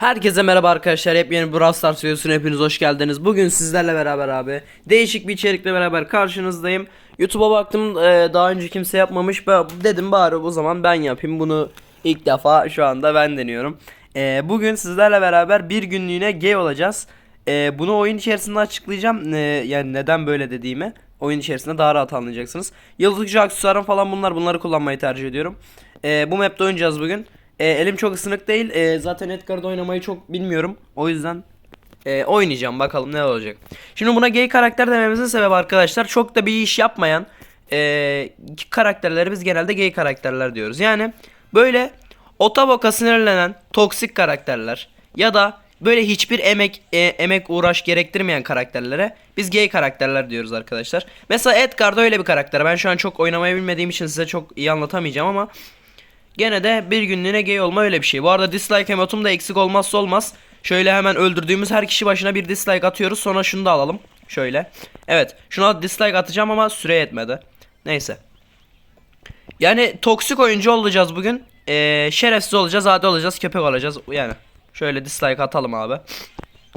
Herkese merhaba arkadaşlar. Hepyeni Brawl Stars videosuna hepiniz hoş geldiniz. Bugün sizlerle beraber abi değişik bir içerikle beraber karşınızdayım. YouTube'a baktım e, daha önce kimse yapmamış. Dedim bari o zaman ben yapayım. Bunu ilk defa şu anda ben deniyorum. E, bugün sizlerle beraber bir günlüğüne gay olacağız. E, bunu oyun içerisinde açıklayacağım. E, yani neden böyle dediğimi. Oyun içerisinde daha rahat anlayacaksınız. Yıldızcı aksesuarım falan bunlar. Bunları kullanmayı tercih ediyorum. E, bu map'te oynayacağız bugün. E, elim çok ısınık değil. E, zaten Edgar'da oynamayı çok bilmiyorum. O yüzden e, oynayacağım bakalım ne olacak. Şimdi buna gay karakter dememizin sebebi arkadaşlar çok da bir iş yapmayan e, karakterleri biz genelde gay karakterler diyoruz. Yani böyle otoboka sinirlenen toksik karakterler ya da böyle hiçbir emek e, emek uğraş gerektirmeyen karakterlere biz gay karakterler diyoruz arkadaşlar. Mesela Edgar da öyle bir karakter. Ben şu an çok oynamayı bilmediğim için size çok iyi anlatamayacağım ama Gene de bir günlüğüne gay olma öyle bir şey. Bu arada dislike emotum da eksik olmazsa olmaz. Şöyle hemen öldürdüğümüz her kişi başına bir dislike atıyoruz. Sonra şunu da alalım. Şöyle. Evet. Şuna dislike atacağım ama süre yetmedi. Neyse. Yani toksik oyuncu olacağız bugün. Ee, şerefsiz olacağız, adi olacağız, köpek olacağız. Yani. Şöyle dislike atalım abi.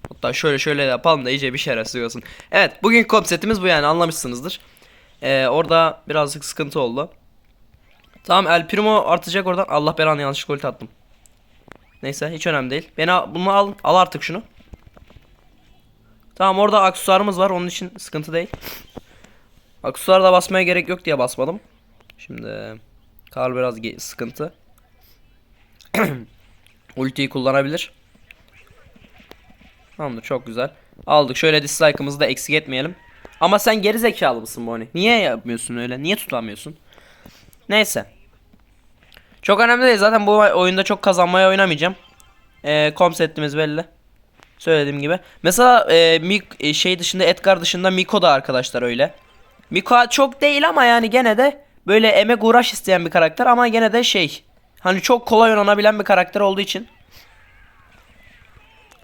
Hatta şöyle şöyle yapalım da iyice bir şerefsiz olsun. Evet. Bugün konseptimiz bu yani anlamışsınızdır. Ee, orada birazcık sıkıntı oldu. Tamam El Primo artacak oradan. Allah belanı yanlış gol attım. Neyse hiç önemli değil. Beni al, bunu al, al artık şunu. Tamam orada aksesuarımız var onun için sıkıntı değil. Aksesuar da basmaya gerek yok diye basmadım. Şimdi Karl biraz sıkıntı. Ultiyi kullanabilir. Tamamdır çok güzel. Aldık şöyle dislike'ımızı da eksik etmeyelim. Ama sen geri zekalı mısın Bonnie? Niye yapmıyorsun öyle? Niye tutamıyorsun? Neyse. Çok önemli değil. Zaten bu oyunda çok kazanmaya oynamayacağım. Ee, konseptimiz belli. Söylediğim gibi. Mesela e, Mik e, şey dışında Edgar dışında Miko da arkadaşlar öyle. Miko çok değil ama yani gene de böyle emek uğraş isteyen bir karakter ama gene de şey. Hani çok kolay oynanabilen bir karakter olduğu için.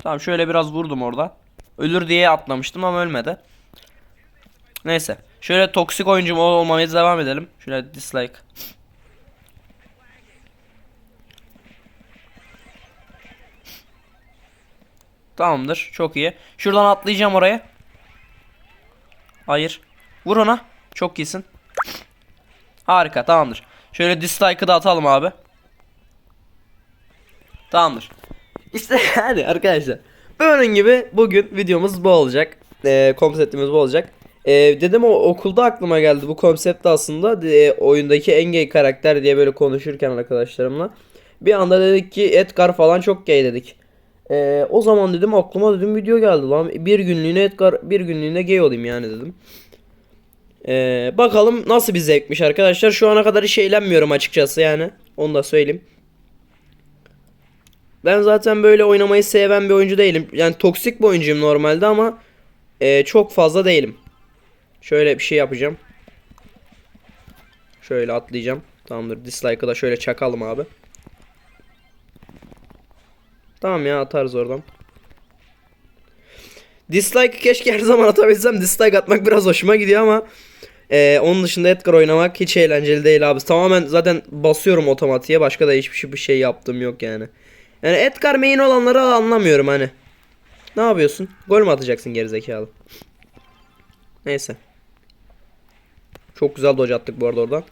Tamam şöyle biraz vurdum orada. Ölür diye atlamıştım ama ölmedi. Neyse. Şöyle toksik oyuncu olmamaya devam edelim. Şöyle dislike. Tamamdır. Çok iyi. Şuradan atlayacağım oraya. Hayır. Vur ona. Çok iyisin. Harika. Tamamdır. Şöyle dislike'ı da atalım abi. Tamamdır. İşte hadi arkadaşlar. Bunun gibi bugün videomuz bu olacak. Ee, konseptimiz bu olacak. Ee, dedim o okulda aklıma geldi bu konsept aslında e, oyundaki en gay karakter diye böyle konuşurken arkadaşlarımla. Bir anda dedik ki Edgar falan çok gay dedik. Ee, o zaman dedim aklıma dedim video geldi lan bir günlüğüne Edgar bir günlüğüne gay olayım yani dedim. Ee, bakalım nasıl bir zevkmiş arkadaşlar. Şu ana kadar hiç eğlenmiyorum açıkçası yani. Onu da söyleyeyim. Ben zaten böyle oynamayı seven bir oyuncu değilim. Yani toksik bir oyuncuyum normalde ama e, çok fazla değilim. Şöyle bir şey yapacağım. Şöyle atlayacağım. Tamamdır. Dislike'ı da şöyle çakalım abi. Tamam ya atarız oradan. Dislike keşke her zaman atabilsem. Dislike atmak biraz hoşuma gidiyor ama e, onun dışında Edgar oynamak hiç eğlenceli değil abi. Tamamen zaten basıyorum otomatiğe. Başka da hiçbir şey, şey yaptığım yok yani. Yani Edgar main olanları anlamıyorum hani. Ne yapıyorsun? Gol mü atacaksın gerizekalı? Neyse. Çok güzel dodge attık bu arada oradan.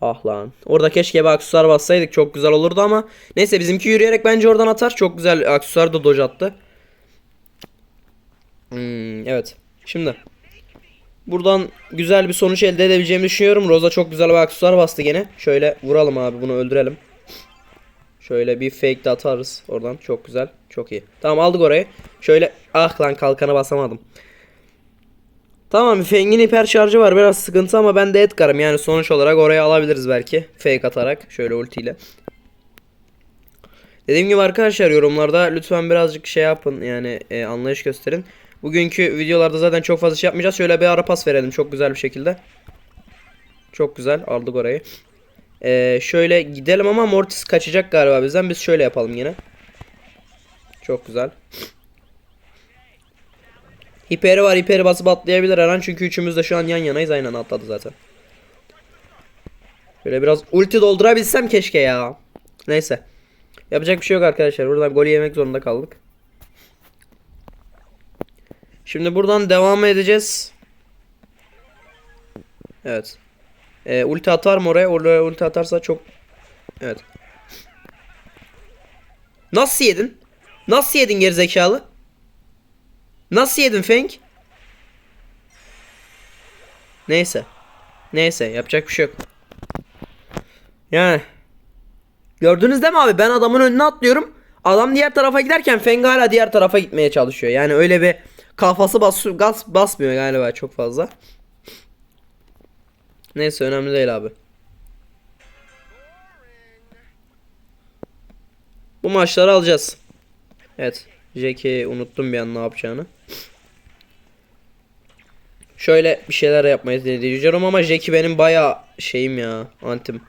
Ah lan. Orada keşke bir aksesuar bassaydık çok güzel olurdu ama neyse bizimki yürüyerek bence oradan atar. Çok güzel aksesuar da dodge attı. Hmm, evet. Şimdi buradan güzel bir sonuç elde edebileceğimi düşünüyorum. Rosa çok güzel bir aksesuar bastı gene. Şöyle vuralım abi bunu öldürelim. Şöyle bir fake de atarız oradan. Çok güzel. Çok iyi. Tamam aldık orayı. Şöyle ah lan kalkana basamadım. Tamam Feng'in hiper şarjı var biraz sıkıntı ama ben de Edgar'ım yani sonuç olarak oraya alabiliriz belki. Fake atarak şöyle ultiyle. Dediğim gibi arkadaşlar yorumlarda lütfen birazcık şey yapın yani e, anlayış gösterin. Bugünkü videolarda zaten çok fazla şey yapmayacağız. Şöyle bir ara pas verelim çok güzel bir şekilde. Çok güzel aldık orayı. Ee, şöyle gidelim ama Mortis kaçacak galiba bizden. Biz şöyle yapalım yine. Çok güzel. Hiperi var. Hiperi basıp atlayabilir her an. Çünkü üçümüz de şu an yan yanayız. Aynen atladı zaten. Şöyle biraz ulti doldurabilsem keşke ya. Neyse. Yapacak bir şey yok arkadaşlar. Buradan golü yemek zorunda kaldık. Şimdi buradan devam edeceğiz. Evet. Ee, ulti atar mı oraya? Oraya ulti atarsa çok... Evet. Nasıl yedin? Nasıl yedin gerizekalı? Nasıl yedin Feng? Neyse. Neyse yapacak bir şey yok. Yani. Gördünüz değil mi abi? Ben adamın önüne atlıyorum. Adam diğer tarafa giderken Feng hala diğer tarafa gitmeye çalışıyor. Yani öyle bir kafası bas gaz basmıyor galiba çok fazla. Neyse önemli değil abi. Bu maçları alacağız. Evet. Jack'i unuttum bir an ne yapacağını. Şöyle bir şeyler yapmayı deneyeceğim ama Jack'i benim baya şeyim ya. Antim.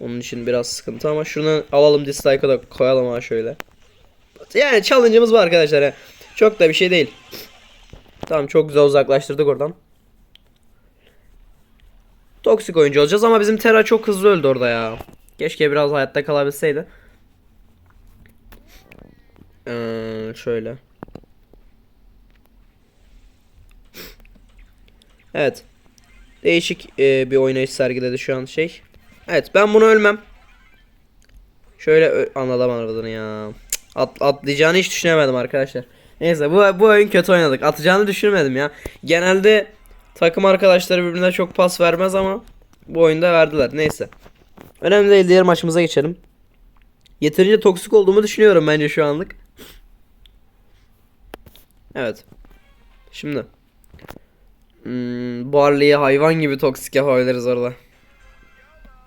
Onun için biraz sıkıntı ama şunu alalım dislike'a da koyalım ha şöyle. Yani challenge'ımız var arkadaşlar. ya. Çok da bir şey değil. Tamam çok güzel uzaklaştırdık oradan. Toksik oyuncu olacağız ama bizim Terra çok hızlı öldü orada ya. Keşke biraz hayatta kalabilseydi. Ee, şöyle. Evet. Değişik e, bir oynayış sergiledi şu an şey. Evet ben bunu ölmem. Şöyle anladım aradığını ya. At, atlayacağını hiç düşünemedim arkadaşlar. Neyse bu, bu oyun kötü oynadık. Atacağını düşünmedim ya. Genelde takım arkadaşları birbirine çok pas vermez ama bu oyunda verdiler. Neyse. Önemli değil diğer maçımıza geçelim. Yeterince toksik olduğumu düşünüyorum bence şu anlık. Evet. Şimdi. Hmm, Barley'i hayvan gibi toksik yapabiliriz orada.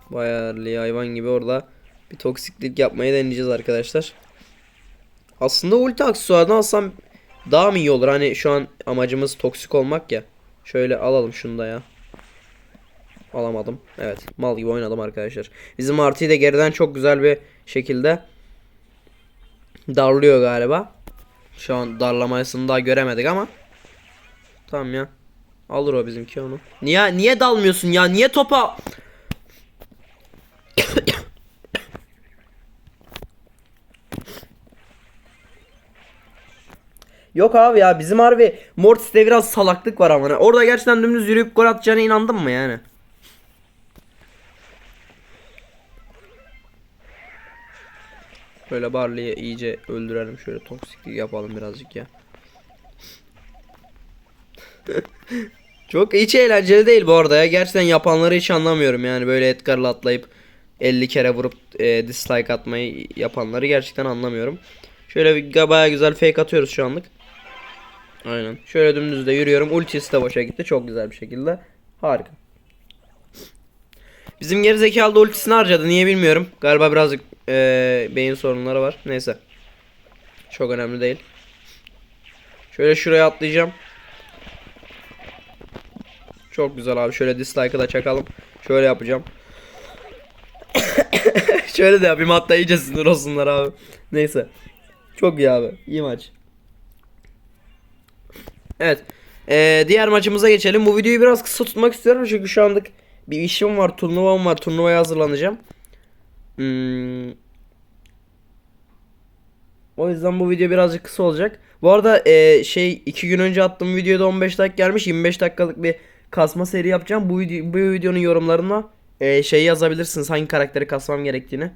Barley'i hayvan gibi orada bir toksiklik yapmayı deneyeceğiz arkadaşlar. Aslında ulti aksesuarını alsam daha mı iyi olur? Hani şu an amacımız toksik olmak ya. Şöyle alalım şunu da ya. Alamadım. Evet. Mal gibi oynadım arkadaşlar. Bizim artıyı da geriden çok güzel bir şekilde darlıyor galiba. Şu an darlamasını daha göremedik ama. Tamam ya. Alır o bizimki onu. Niye niye dalmıyorsun ya? Niye topa Yok abi ya bizim harbi Mortis'te biraz salaklık var ama. Orada gerçekten dümdüz yürüyüp gol atacağına inandın mı yani? Böyle Barley'i iyice öldürelim şöyle toksiklik yapalım birazcık ya. Çok hiç eğlenceli değil bu arada ya. Gerçekten yapanları hiç anlamıyorum yani böyle Edgar'la atlayıp 50 kere vurup e, dislike atmayı yapanları gerçekten anlamıyorum. Şöyle bir bayağı güzel fake atıyoruz şu anlık. Aynen. Şöyle dümdüz de yürüyorum. Ultisi de boşa gitti. Çok güzel bir şekilde. Harika. Bizim gerizekalı da ultisini harcadı. Niye bilmiyorum. Galiba birazcık eee, beyin sorunları var. Neyse. Çok önemli değil. Şöyle şuraya atlayacağım. Çok güzel abi. Şöyle dislike'ı da çakalım. Şöyle yapacağım. Şöyle de yapayım hatta iyice sinir olsunlar abi. Neyse. Çok iyi abi. İyi maç. Evet. Ee, diğer maçımıza geçelim. Bu videoyu biraz kısa tutmak istiyorum çünkü şu anlık bir işim var, turnuvam var. Turnuvaya hazırlanacağım. Hmm. O yüzden bu video birazcık kısa olacak. Bu arada ee, şey iki gün önce attığım videoda 15 dakika gelmiş. 25 dakikalık bir kasma seri yapacağım. Bu, bu videonun yorumlarına ee, şey yazabilirsiniz hangi karakteri kasmam gerektiğini.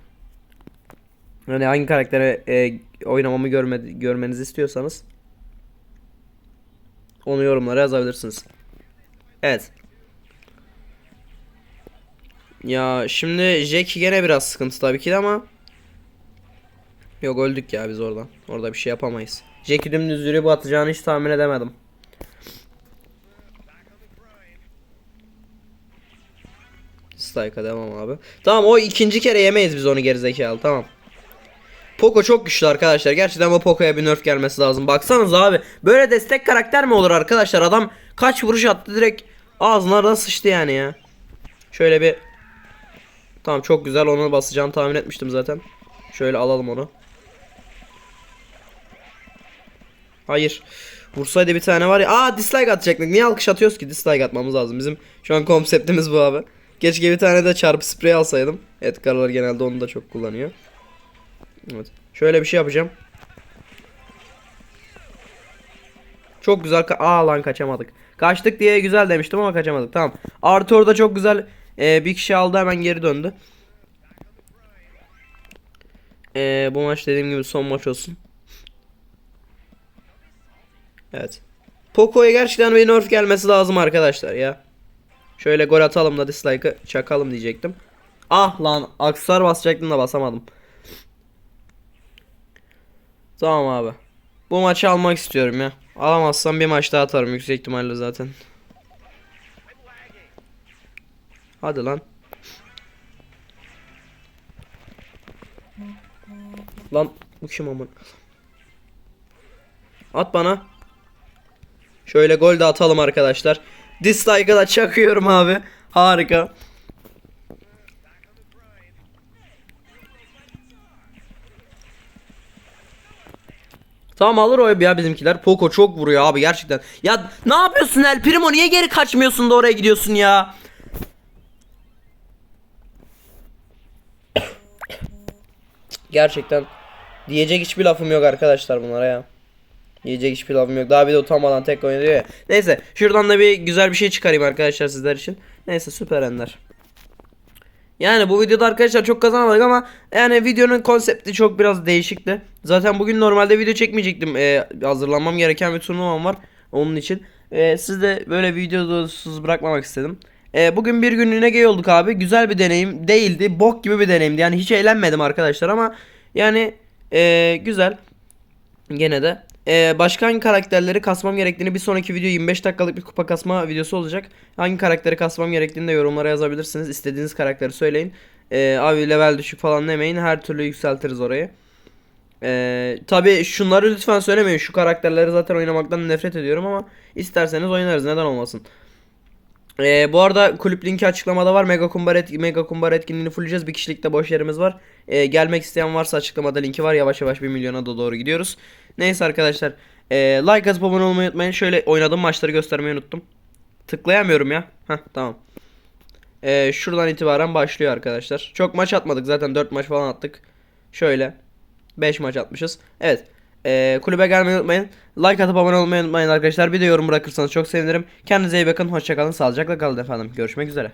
Yani hangi karaktere ee, oynamamı görmedi, görmenizi istiyorsanız. Onu yorumlara yazabilirsiniz. Evet. Ya şimdi Jack gene biraz sıkıntı tabii ki de ama Yok öldük ya biz oradan. Orada bir şey yapamayız. Jack'i dümdüz yürüyüp atacağını hiç tahmin edemedim. Strike'a devam abi. Tamam o ikinci kere yemeyiz biz onu gerizekalı tamam. Poco çok güçlü arkadaşlar. Gerçekten bu Poco'ya bir nerf gelmesi lazım. Baksanız abi. Böyle destek karakter mi olur arkadaşlar? Adam kaç vuruş attı direkt ağzına da sıçtı yani ya. Şöyle bir Tamam çok güzel onu basacağını tahmin etmiştim zaten. Şöyle alalım onu. Hayır. Vursaydı bir tane var ya. Aa dislike atacaktık. Niye alkış atıyoruz ki? Dislike atmamız lazım. Bizim şu an konseptimiz bu abi. Keşke bir tane de çarpı sprey alsaydım. Edgar'lar genelde onu da çok kullanıyor. Evet. Şöyle bir şey yapacağım. Çok güzel. Aa lan kaçamadık. Kaçtık diye güzel demiştim ama kaçamadık. Tamam. Artı orada çok güzel e, bir kişi aldı hemen geri döndü. E, bu maç dediğim gibi son maç olsun. Evet. Poco'ya gerçekten bir nerf gelmesi lazım arkadaşlar ya. Şöyle gol atalım da dislike'ı çakalım diyecektim. Ah lan aksar basacaktım da basamadım. Tamam abi. Bu maçı almak istiyorum ya. Alamazsam bir maç daha atarım yüksek ihtimalle zaten. Hadi lan. Lan bu kim amın? At bana. Şöyle gol de atalım arkadaşlar. Dislike'ı da çakıyorum abi. Harika. Tamam alır o ya bizimkiler. Poco çok vuruyor abi gerçekten. Ya ne yapıyorsun El Primo niye geri kaçmıyorsun da oraya gidiyorsun ya? Gerçekten diyecek hiçbir lafım yok arkadaşlar bunlara ya. Diyecek hiçbir lafım yok. Daha bir de utanmadan tek oynuyor ya. Neyse şuradan da bir güzel bir şey çıkarayım arkadaşlar sizler için. Neyse süper ender. Yani bu videoda arkadaşlar çok kazanamadık ama yani videonun konsepti çok biraz değişikti. Zaten bugün normalde video çekmeyecektim. Ee, hazırlanmam gereken bir turnuvam var. Onun için. Ee, siz de böyle videosuz bırakmamak istedim. Ee, bugün bir günlüğüne gay olduk abi. Güzel bir deneyim değildi. Bok gibi bir deneyimdi. Yani hiç eğlenmedim arkadaşlar ama yani ee, güzel. Gene de. Ee, başka hangi karakterleri kasmam gerektiğini bir sonraki video 25 dakikalık bir kupa kasma videosu olacak. Hangi karakteri kasmam gerektiğini de yorumlara yazabilirsiniz. İstediğiniz karakteri söyleyin. Ee, abi level düşük falan demeyin. Her türlü yükseltiriz orayı. Ee, Tabi şunları lütfen söylemeyin. Şu karakterleri zaten oynamaktan nefret ediyorum ama isterseniz oynarız. Neden olmasın. Ee, bu arada kulüp linki açıklamada var. Mega kumbar, et, Mega kumbar etkinliğini fulleyeceğiz. Bir kişilikte boş yerimiz var. Ee, gelmek isteyen varsa açıklamada linki var. Yavaş yavaş 1 milyona da doğru gidiyoruz. Neyse arkadaşlar. ee, like atıp abone olmayı unutmayın. Şöyle oynadığım maçları göstermeyi unuttum. Tıklayamıyorum ya. Heh tamam. Ee, şuradan itibaren başlıyor arkadaşlar. Çok maç atmadık zaten 4 maç falan attık. Şöyle 5 maç atmışız. Evet. Ee, kulübe gelmeyi unutmayın. Like atıp abone olmayı unutmayın arkadaşlar. Bir de yorum bırakırsanız çok sevinirim. Kendinize iyi bakın. Hoşçakalın. Sağlıcakla kalın efendim. Görüşmek üzere.